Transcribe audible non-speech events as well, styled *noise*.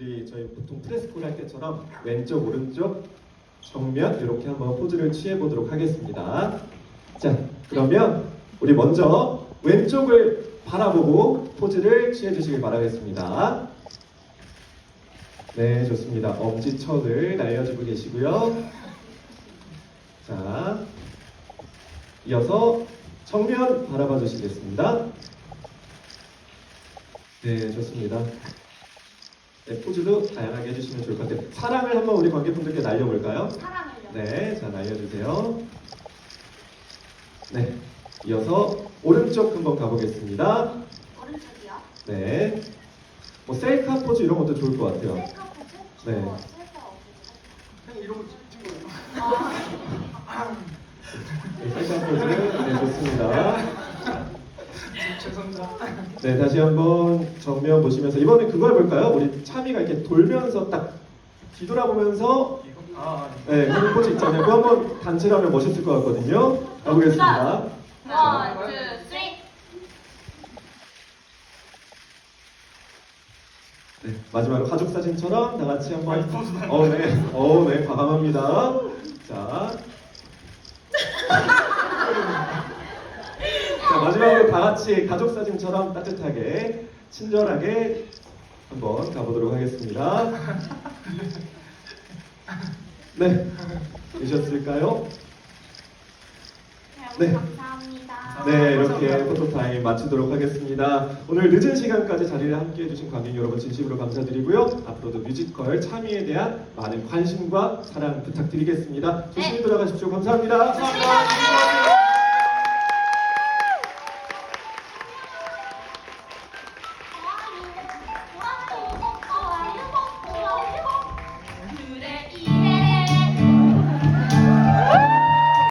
우리 저희 보통 프레스콜 할 때처럼 왼쪽 오른쪽 정면 이렇게 한번 포즈를 취해 보도록 하겠습니다. 자 그러면 우리 먼저 왼쪽을 바라보고 포즈를 취해 주시길 바라겠습니다. 네 좋습니다. 엄지척을 날려주고 계시고요. 자 이어서 정면 바라봐 주시겠습니다. 네, 좋습니다. 네, 포즈도 다양하게 해주시면 좋을 것 같아요. 사랑을 한번 우리 관객분들께 날려볼까요? 사랑을요. 네, 자, 날려주세요. 네, 이어서 오른쪽 한번 가보겠습니다. 오른쪽이요. 네, 뭐 셀카 포즈 이런 것도 좋을 것 같아요. 셀카 포즈? 네. 어, 셀카 어디지? 그냥 이러고 찍어요. 아, 네, 셀카 포즈, 네, 좋습니다. 죄송합니다. 네, 다시 한번 정면 보시면서 이번엔 그거 해볼까요? 우리 차미가 이렇게 돌면서 딱 뒤돌아보면서 아 네, 그런 포즈 있잖아요. 그거 한번 단체로 하면 멋있을 것 같거든요. 가보겠습니다. 원, 투, 쓰리. 네, 마지막으로 가족 사진처럼 다 같이 한번. 아니, 포즈 나- 어, 네, 어, 네, 과감합니다. 자. 자, *laughs* 다 같이 가족 사진처럼 따뜻하게, 친절하게 한번 가보도록 하겠습니다. 네, 되셨을까요? 네, 네. 감사합니다. 네, 이렇게 포토타임 마치도록 하겠습니다. 오늘 늦은 시간까지 자리를 함께 해주신 관객 여러분 진심으로 감사드리고요. 앞으로도 뮤지컬 참여에 대한 많은 관심과 사랑 부탁드리겠습니다. 조심히 네. 돌아가십시오. 감사합니다. 감사합니다.